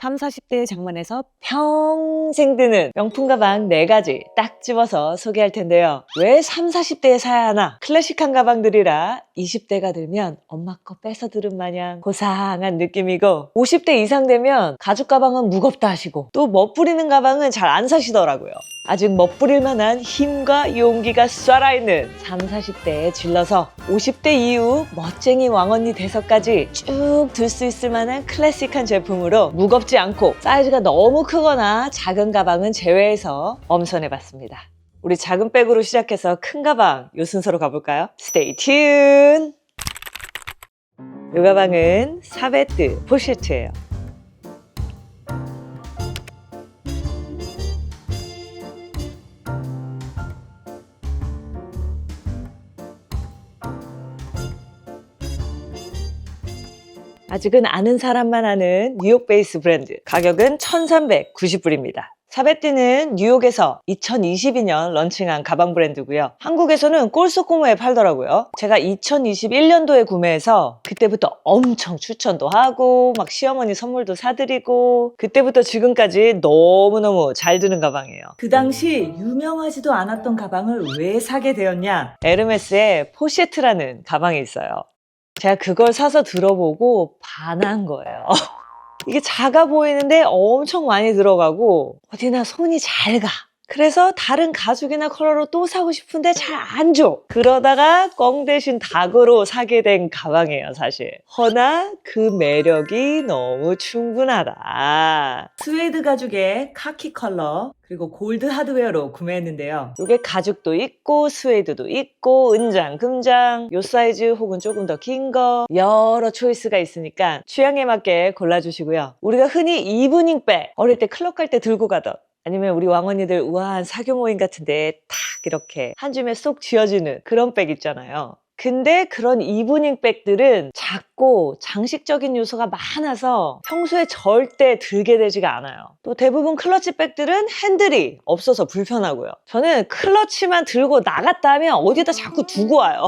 3, 40대의 장만해서 평생 드는 명품 가방 4가지 딱 집어서 소개할 텐데요. 왜 3, 40대에 사야 하나? 클래식한 가방들이라 20대가 들면 엄마 거 뺏어 들은 마냥 고상한 느낌이고 50대 이상 되면 가죽 가방은 무겁다 하시고 또 멋부리는 가방은 잘 안 사시더라고요. 아직 멋부릴 만한 힘과 용기가 쏴라있는 3, 40대에 질러서 50대 이후 멋쟁이 왕언니 돼서까지 쭉 들 수 있을 만한 클래식한 제품으로 무겁지 않고 사이즈가 너무 크거나 작은 가방은 제외해서 엄선해봤습니다. 우리 작은 백으로 시작해서 큰 가방 요 순서로 가볼까요? 스테이 튠! 이 가방은 사베트 포시트예요. 아직은 아는 사람만 아는 뉴욕 베이스 브랜드. 가격은 1390불입니다. 사베띠는 뉴욕에서 2022년 런칭한 가방 브랜드고요. 한국에서는 꼴소코모에 팔더라고요. 제가 2021년도에 구매해서 그때부터 엄청 추천도 하고 막 시어머니 선물도 사드리고 그때부터 지금까지 너무너무 잘 드는 가방이에요. 그 당시 유명하지도 않았던 가방을 왜 사게 되었냐? 에르메스의 포셰트라는 가방이 있어요. 제가 그걸 사서 들어보고 반한 거예요. 이게 작아 보이는데 엄청 많이 들어가고 어디나 손이 잘 가. 그래서 다른 가죽이나 컬러로 또 사고 싶은데 잘 안 줘. 그러다가 꽝 대신 닭으로 사게 된 가방이에요, 사실. 허나 그 매력이 너무 충분하다. 스웨이드 가죽의 카키 컬러 그리고 골드 하드웨어로 구매했는데요. 이게 가죽도 있고 스웨이드도 있고 은장, 금장 요 사이즈 혹은 조금 더 긴 거 여러 초이스가 있으니까 취향에 맞게 골라주시고요. 우리가 흔히 이브닝백 어릴 때 클럽 갈 때 들고 가던 아니면 우리 왕언니들 우아한 사교 모임 같은데 탁 이렇게 한 줌에 쏙 쥐어지는 그런 백 있잖아요. 근데 그런 이브닝 백들은 작고 장식적인 요소가 많아서 평소에 절대 들게 되지가 않아요. 또 대부분 클러치 백들은 핸들이 없어서 불편하고요. 저는 클러치만 들고 나갔다 하면 어디다 자꾸 두고 와요.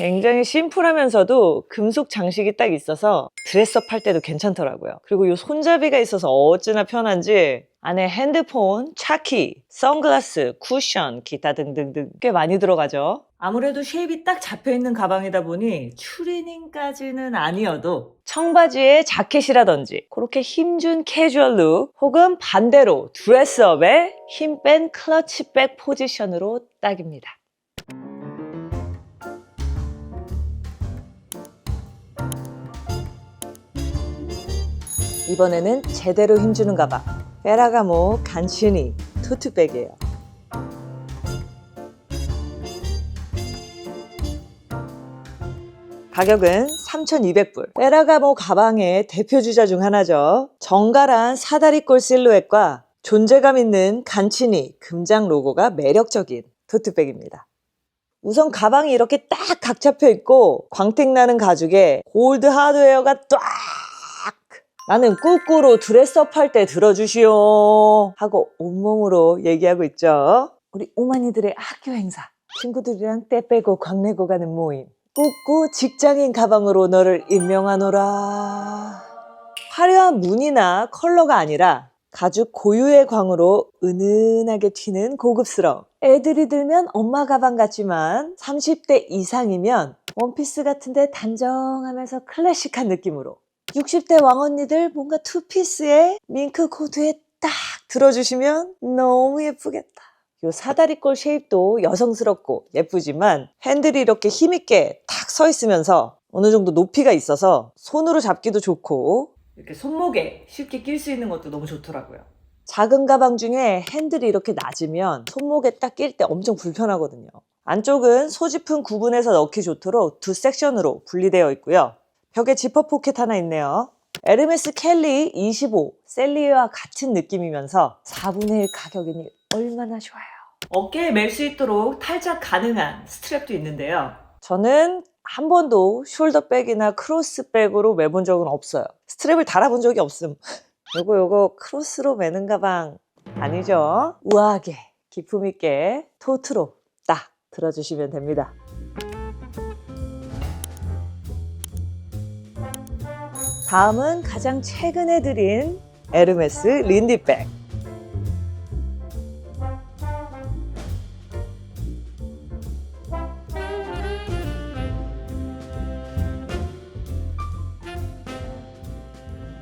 굉장히 심플하면서도 금속 장식이 딱 있어서 드레스업 할 때도 괜찮더라고요. 그리고 이 손잡이가 있어서 어찌나 편한지 안에 핸드폰, 차키, 선글라스, 쿠션, 기타 등등등 꽤 많이 들어가죠. 아무래도 쉐입이 딱 잡혀있는 가방이다 보니 추리닝까지는 아니어도 청바지에 자켓이라든지 그렇게 힘준 캐주얼 룩 혹은 반대로 드레스업에 힘 뺀 클러치백 포지션으로 딱입니다. 이번에는 제대로 힘주는 가방 페라가모 간슈니 토트백이에요. 가격은 3,200불. 페라가모 가방의 대표 주자 중 하나죠. 정갈한 사다리꼴 실루엣과 존재감 있는 간치니 금장 로고가 매력적인 토트백입니다. 우선 가방이 이렇게 딱 각 잡혀 있고 광택 나는 가죽에 골드 하드웨어가 딱 나는 꾸꾸로 드레스업 할 때 들어주시오. 하고 온몸으로 얘기하고 있죠. 우리 오마니들의 학교 행사. 친구들이랑 때 빼고 광내고 가는 모임. 꾸꾸 직장인 가방으로 너를 임명하노라. 화려한 무늬나 컬러가 아니라 가죽 고유의 광으로 은은하게 튀는 고급스러움. 애들이 들면 엄마 가방 같지만 30대 이상이면 원피스 같은데 단정하면서 클래식한 느낌으로 60대 왕언니들 뭔가 투피스에 밍크 코트에 딱 들어주시면 너무 예쁘겠다. 요 사다리꼴 쉐입도 여성스럽고 예쁘지만 핸들이 이렇게 힘있게 탁 서 있으면서 어느 정도 높이가 있어서 손으로 잡기도 좋고 이렇게 손목에 쉽게 낄 수 있는 것도 너무 좋더라고요. 작은 가방 중에 핸들이 이렇게 낮으면 손목에 딱 낄 때 엄청 불편하거든요. 안쪽은 소지품 구분해서 넣기 좋도록 두 섹션으로 분리되어 있고요. 벽에 지퍼 포켓 하나 있네요. 에르메스 켈리 25 셀리와 같은 느낌이면서 4분의 1 가격이니 얼마나 좋아요. 어깨에 멜 수 있도록 탈착 가능한 스트랩도 있는데요. 저는 한 번도 숄더백이나 크로스백으로 매본 적은 없어요. 스트랩을 달아본 적이 없음. 요거 요거 크로스로 매는 가방 아니죠? 우아하게 기품 있게 토트로 딱 들어주시면 됩니다. 다음은 가장 최근에 드린 에르메스 린디백.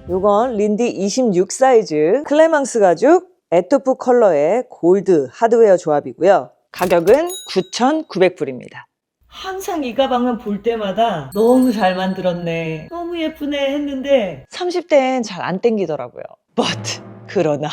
요건 린디 26 사이즈 클레망스 가죽 에토프 컬러의 골드 하드웨어 조합이고요. 가격은 9,900불입니다. 항상 이 가방은 볼 때마다 너무 잘 만들었네. 너무 예쁘네 했는데 30대엔 잘 안 땡기더라고요. But 그러나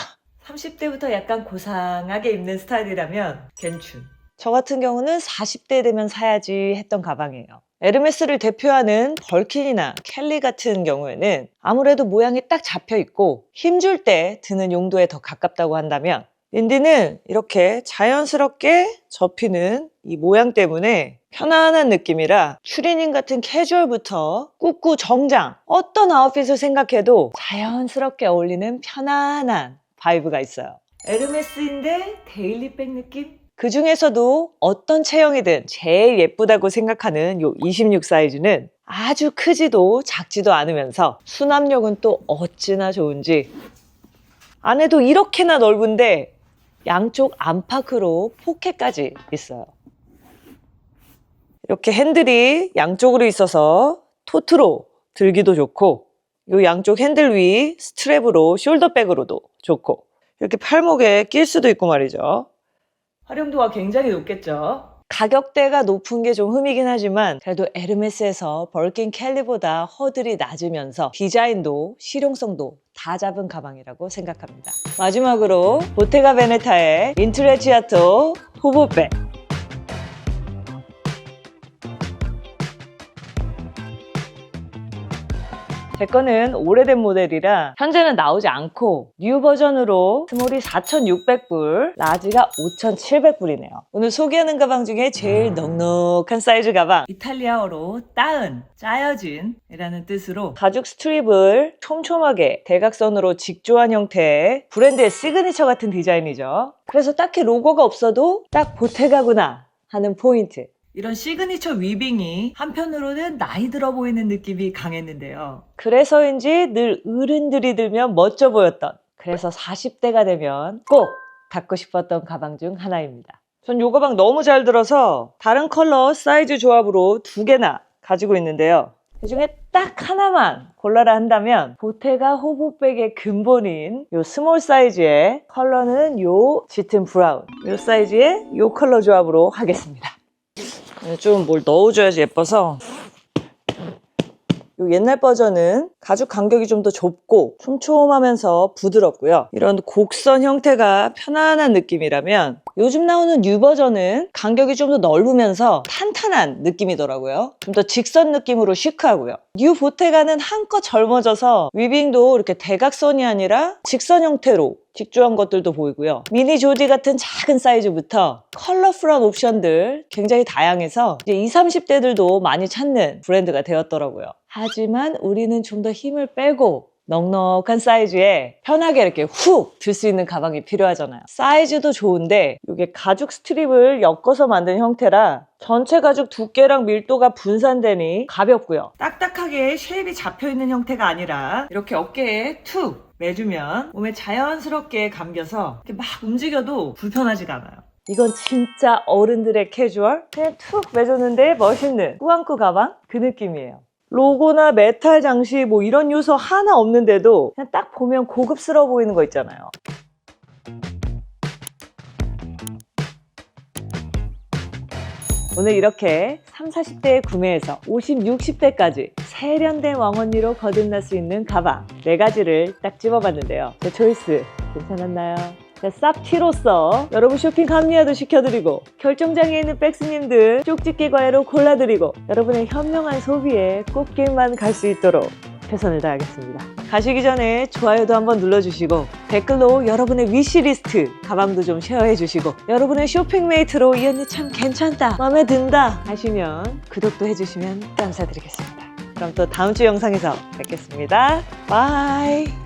30대부터 약간 고상하게 입는 스타일이라면 괜춘. 저 같은 경우는 40대 되면 사야지 했던 가방이에요. 에르메스를 대표하는 벌킨이나 켈리 같은 경우에는 아무래도 모양이 딱 잡혀 있고 힘줄 때 드는 용도에 더 가깝다고 한다면 인디는 이렇게 자연스럽게 접히는 이 모양 때문에 편안한 느낌이라 추리닝 같은 캐주얼부터 꾸꾸 정장 어떤 아웃핏을 생각해도 자연스럽게 어울리는 편안한 바이브가 있어요. 에르메스인데 데일리백 느낌? 그 중에서도 어떤 체형이든 제일 예쁘다고 생각하는 요 26 사이즈는 아주 크지도 작지도 않으면서 수납력은 또 어찌나 좋은지 안에도 이렇게나 넓은데 양쪽 안팎으로 포켓까지 있어요. 이렇게 핸들이 양쪽으로 있어서 토트로 들기도 좋고 요 양쪽 핸들 위 스트랩으로 숄더백으로도 좋고 이렇게 팔목에 낄 수도 있고 말이죠. 활용도가 굉장히 높겠죠. 가격대가 높은 게 좀 흠이긴 하지만 그래도 에르메스에서 벌킨 캘리보다 허들이 낮으면서 디자인도 실용성도 다 잡은 가방이라고 생각합니다. 마지막으로 보테가 베네타의 인트레치아토 후보백 제 거는 오래된 모델이라 현재는 나오지 않고 뉴 버전으로 스몰이 4,600불, 라지가 5,700불이네요. 오늘 소개하는 가방 중에 제일 넉넉한 사이즈 가방 이탈리아어로 따은, 짜여진 이라는 뜻으로 가죽 스트립을 촘촘하게 대각선으로 직조한 형태의 브랜드의 시그니처 같은 디자인이죠. 그래서 딱히 로고가 없어도 딱 보테가구나 하는 포인트. 이런 시그니처 위빙이 한편으로는 나이 들어 보이는 느낌이 강했는데요. 그래서인지 늘 어른들이 들면 멋져 보였던 그래서 40대가 되면 꼭 갖고 싶었던 가방 중 하나입니다. 전이 가방 너무 잘 들어서 다른 컬러 사이즈 조합으로 두 개나 가지고 있는데요. 그 중에 딱 하나만 골라라 한다면 보테가 호보백의 근본인 요 스몰 사이즈의 컬러는 요 짙은 브라운 요 사이즈의 요 컬러 조합으로 하겠습니다. 좀 뭘 넣어줘야지 예뻐서 요 옛날 버전은 가죽 간격이 좀 더 좁고 촘촘하면서 부드럽고요. 이런 곡선 형태가 편안한 느낌이라면 요즘 나오는 뉴 버전은 간격이 좀 더 넓으면서 탄탄한 느낌이더라고요. 좀 더 직선 느낌으로 시크하고요. 뉴 보테가는 한껏 젊어져서 위빙도 이렇게 대각선이 아니라 직선 형태로 직조한 것들도 보이고요. 미니 조디 같은 작은 사이즈부터 컬러풀한 옵션들 굉장히 다양해서 이제 20, 30대들도 많이 찾는 브랜드가 되었더라고요. 하지만 우리는 좀 더 힘을 빼고 넉넉한 사이즈에 편하게 이렇게 훅 들 수 있는 가방이 필요하잖아요. 사이즈도 좋은데 이게 가죽 스트립을 엮어서 만든 형태라 전체 가죽 두께랑 밀도가 분산되니 가볍고요. 딱딱하게 쉐입이 잡혀있는 형태가 아니라 이렇게 어깨에 툭 매주면 몸에 자연스럽게 감겨서 이렇게 막 움직여도 불편하지가 않아요. 이건 진짜 어른들의 캐주얼? 그냥 툭 매줬는데 멋있는 꾸안꾸 가방? 그 느낌이에요. 로고나 메탈 장식 뭐 이런 요소 하나 없는데도 그냥 딱 보면 고급스러워 보이는 거 있잖아요. 오늘 이렇게 3, 40대에 구매해서 50, 60대까지 세련된 왕언니로 거듭날 수 있는 가방 4가지를 딱 집어봤는데요. 제 초이스 괜찮았나요? 쌉티로서 여러분 쇼핑 합리화도 시켜드리고 결정장애 있는 백스님들 쪽집게 과외로 골라드리고 여러분의 현명한 소비에 꽃길만 갈 수 있도록 최선을 다하겠습니다. 가시기 전에 좋아요도 한번 눌러주시고 댓글로 여러분의 위시리스트 가방도 좀 쉐어해주시고 여러분의 쇼핑메이트로 이 언니 참 괜찮다 마음에 든다 하시면 구독도 해주시면 감사드리겠습니다. 그럼 또 다음 주 영상에서 뵙겠습니다. 바이